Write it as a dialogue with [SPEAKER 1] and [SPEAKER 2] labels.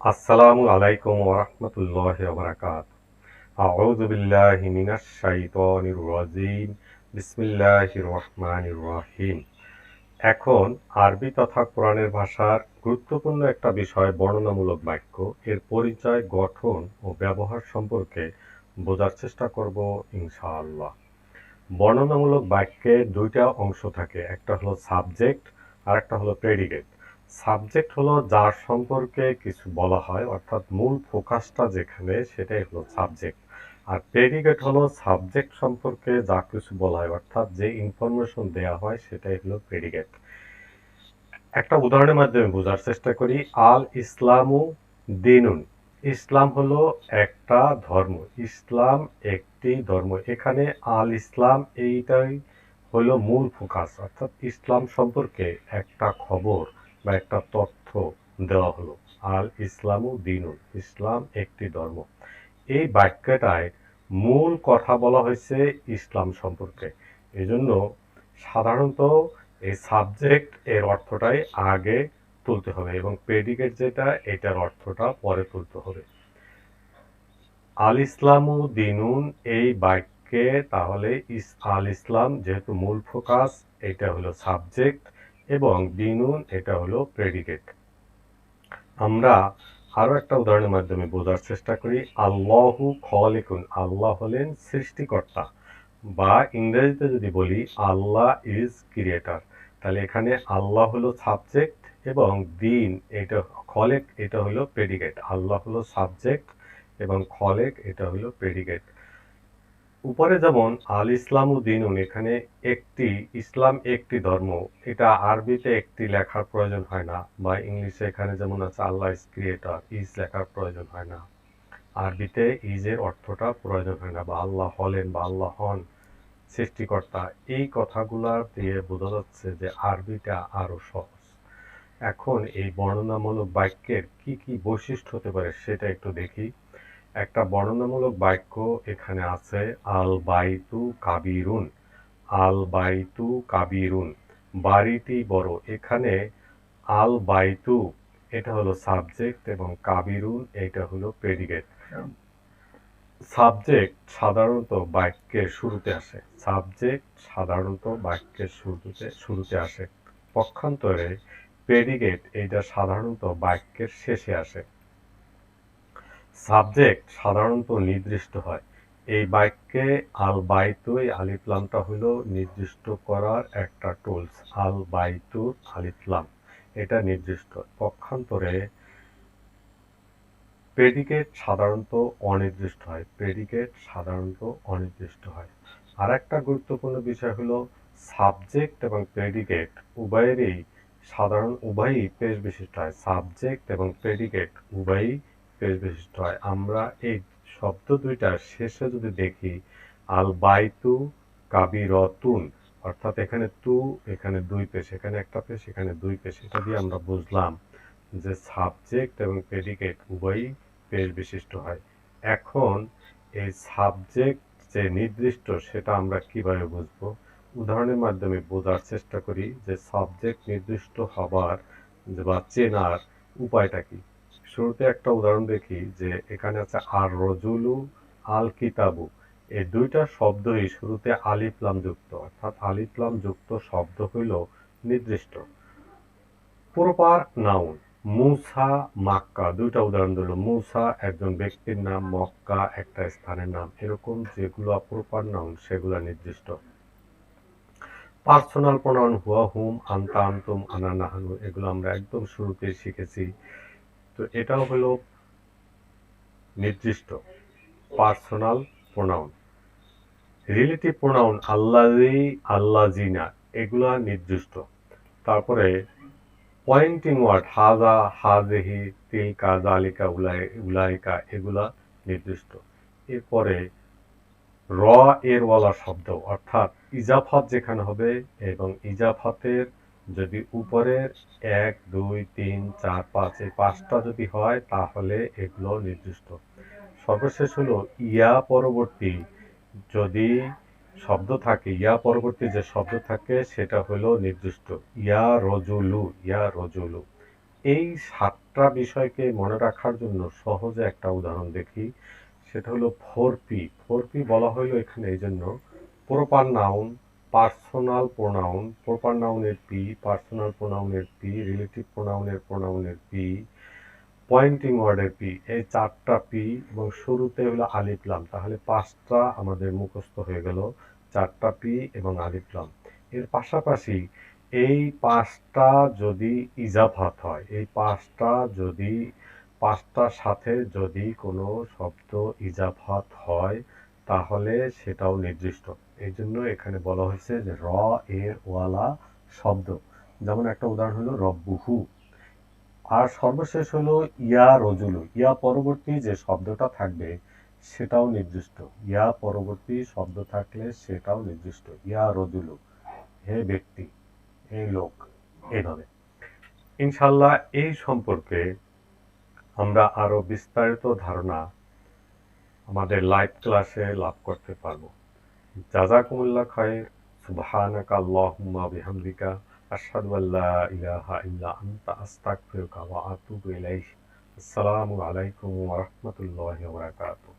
[SPEAKER 1] আসসালামু আলাইকুম ওরহমতুল্লাহ বারাকাত। রাজিম। বিসমিল্লাহির রহমানির রহিম। এখন আরবি তথা কোরআনের ভাষার গুরুত্বপূর্ণ একটা বিষয়, বর্ণনামূলক বাক্য। এর পরিচয়, গঠন ও ব্যবহার সম্পর্কে বোঝার চেষ্টা করব ইনশাআল্লাহ। বর্ণনামূলক বাক্যে দুইটা অংশ থাকে। একটা হলো সাবজেক্ট আর একটা হলো প্রেডিকেট। সাবজেক্ট হলো যার সম্পর্কে কিছু বলা হয়, অর্থাৎ মূল ফোকাসটা যেখানে সেটাই হলো সাবজেক্ট আর প্রেডিকেট হলো সাবজেক্ট সম্পর্কে যা কিছু বলা হয়, অর্থাৎ যে ইনফরমেশন দেয়া হয় সেটাই হলো প্রেডিকেট একটা উদাহরণের মাধ্যমে বোঝার চেষ্টা করি। আল ইসলামু দিনুন। ইসলাম হলো একটা ধর্ম। ইসলাম একটি ধর্ম। এখানে আল ইসলাম এইটাই হলো মূল ফোকাস অর্থাৎ ইসলাম সম্পর্কে একটা খবর। বা একটা তথ্য দেওয়া হলো। আল ইসলামু দিনুন। ইসলাম একটি ধর্ম। এই বাক্যটায় মূল কথা বলা হয়েছে ইসলাম সম্পর্কে। এজন্য সাধারণত এই সাবজেক্ট এর অর্থটাই আগে তুলতে হবে এবং প্রেডিকেট যেটা, এটার অর্থটা পরে তুলতে হবে। আল ইসলামু দিনুন এই বাক্যে তাহলে ইস আল ইসলাম যেহেতু মূল ফোকাস, এটা হলো সাবজেক্ট। এবং দিনুন এটা হলো প্রেডিকেট আমরা আরও একটা উদাহরণের মাধ্যমে বোঝার চেষ্টা করি। আল্লাহু খলিকুন, আল্লাহ হলেন সৃষ্টিকর্তা। বা ইংরেজিতে যদি বলি, আল্লাহ ইজ ক্রিয়েটার। তাহলে এখানে আল্লাহ হলো সাবজেক্ট এবং দিন এটা, খলেক এটা হলো প্রেডিকেট আল্লাহ হলো সাবজেক্ট এবং খলেক এটা হলো প্রেডিকেট উপরে যেমন আল ইসলাম দিনুন এখানে একটি, ইসলাম একটি ধর্ম। এটা আরবিতে একটি লেখার প্রয়োজন হয় না, বা ইংলিশে এখানে যেমন আছে, আল্লাহ ইজ ক্রিয়েটর ইজ লেখার প্রয়োজন হয় না। আরবিতে ইজের অর্থটা প্রয়োজন হয় না, বা আল্লাহ হলেন, বা আল্লাহ হন সৃষ্টিকর্তা। এই কথাগুলা দিয়ে বোঝা যাচ্ছে যে আরবিটা আরও সহজ। এখন এই বর্ণনামূলক বাক্যের কি কি বৈশিষ্ট্য হতে পারে সেটা একটু দেখি। একটা বর্ণনামূলক বাক্য এখানে আছে আল বাইতু কাবিরুন। আল বাইতু কাবিরুন, বাড়িটি বড়। এখানে আল বাইতু এটা হলো সাবজেক্ট, এবং কাবিরুন, এটা হলো প্রেডিকেট সাবজেক্ট সাধারণত বাক্যের শুরুতে আসে। সাবজেক্ট সাধারণত বাক্যের শুরুতে শুরুতে আসে। পক্ষান্তরে প্রেডিকেট এটা সাধারণত বাক্যের শেষে আসে। সাবজেক্ট সাধারণত নির্দিষ্ট হয়। এই বাক্যে আল বাইতু এই আলিফলামটা হলো নির্দিষ্ট করার একটা টুলস আল বাইতুর আলিফলাম। এটা নির্দিষ্ট। পক্ষান্তরে প্রেডিকেট সাধারণত অনির্দিষ্ট হয়। প্রেডিকেট সাধারণত অনির্দিষ্ট হয়। আর একটা গুরুত্বপূর্ণ বিষয় হলো সাবজেক্ট এবং প্রেডিকেট উভয়েরই সাধারণ, উভয়ই পেশ বিশিষ্ট হয়। সাবজেক্ট এবং প্রেডিকেট উভয়ই পেশ বিশিষ্ট হয়। আমরা এই শব্দ দুইটার শেষে যদি দেখি আল বাইতু কাবিরতুন, অর্থাৎ এখানে তু, এখানে দুই পেশ, এখানে একটা পেশ, এখানে দুই পেশ, এটা দিয়ে আমরা বুঝলাম যে সাবজেক্ট এবং প্রেডিকেট উভয়ই পেশ বিশিষ্ট হয়। এখন এই সাবজেক্ট যে নির্দিষ্ট, সেটা আমরা কীভাবে বুঝব? উদাহরণের মাধ্যমে বোঝার চেষ্টা করি যে সাবজেক্ট নির্দিষ্ট হবার বা চেনার উপায়টা কি। শুরুতে একটা উদাহরণ দেখি যে এখানে আছে আর রজুলু আল কিতাবু এই দুইটা শব্দই শুরুতে আলিফলাম যুক্ত, অর্থাৎ আলিফলাম যুক্ত শব্দ হইল নির্দিষ্ট। প্রপার নাউন, মুসা মাক্কা, দুইটা উদাহরণ দিল। মুসা একজন ব্যক্তির নাম, মক্কা একটা স্থানের নাম। এরকম যেগুলো প্রপার নাউন, সেগুলো নির্দিষ্ট। পার্সোনাল প্রনাউন, হুয়া, হুম, আন্তা, আন্তুম, আনা, নাহানু, এগুলো আমরা একদম শুরুতে শিখেছি। তো এটাও হলো নির্দিষ্ট পার্সোনাল প্রোনাউন। রিলেটিভ প্রোনাউন আল্লাহি আল্লাজিনা এগুলা নির্দিষ্ট। তারপরে পয়েন্টিং ওয়ার্ড হাজা হাজেহি তিলকা জালিকা উলাই, উলাইকা, এগুলা নির্দিষ্ট। এরপরে র এর ওয়ালা শব্দ, অর্থাৎ ইজাফাত যেখানে হবে এবং ইজাফতের যদি উপরের এক, দুই, তিন, চার, পাঁচ এই পাঁচটা যদি হয়, তাহলে এগুলো নির্দিষ্ট। সর্বশেষ হলো ইয়া পরবর্তী। যদি শব্দ থাকে, ইয়া পরবর্তী যে শব্দ থাকে, সেটা হলো নির্দিষ্ট। ইয়া রজুলু ইয়া রজুলু। এই সাতটা বিষয়কে মনে রাখার জন্য সহজে একটা উদাহরণ দেখি। সেটা হলো ফোর পি ফোর পি বলা হলো এখানে এই জন্য। Proper noun personal pronoun, proper নাউনের পি, পার্সোনাল প্রোনাউনের পি, রিলেটিভ প্রোনাউনের প্রোনাউনের পি, পয়েন্টিং ওয়ার্ডের পি, এই চারটা পি এবং শুরুতে হলো আলিফলাম তাহলে পাঁচটা আমাদের মুখস্থ হয়ে গেল, চারটা পি এবং আলিফলাম এর পাশাপাশি এই পাঁচটা যদি ইজাফাত হয়, এই পাঁচটা যদি, পাঁচটার সাথে যদি কোনো শব্দ ইজাফাত হয় তাহলে সেটাও নির্দিষ্ট। এই জন্য এখানে বলা হয়েছে যে র এর ওয়ালা শব্দ। যেমন একটা উদাহরণ হলো, রব্বুহু। আর সর্বশেষ হলো, ইয়া রজুলু। ইয়া পরবর্তী যে শব্দটা থাকবে, সেটাও নির্দিষ্ট। ইয়া পরবর্তী শব্দ থাকলে সেটাও নির্দিষ্ট। ইয়া রজুলু। হে ব্যক্তি এই লোক এইভাবে ইনশাল্লাহ এই সম্পর্কে আমরা আরও বিস্তারিত ধারণা আমাদের লাইভ ক্লাসে লাভ করতে পারব। জাজাকুমুল্লা খায়ের। সুবহানাকা আল্লাহুম্মা বিহামদিকা। আশহাদু আল্লা ইলাহা ইল্লা আনতা। আস্তাগফিরুকা ওয়া আতুবু ইলাইক আসসালামু আলাইকুম ওয়া রাহমাতুল্লাহি ওয়া বারাকাতুহু।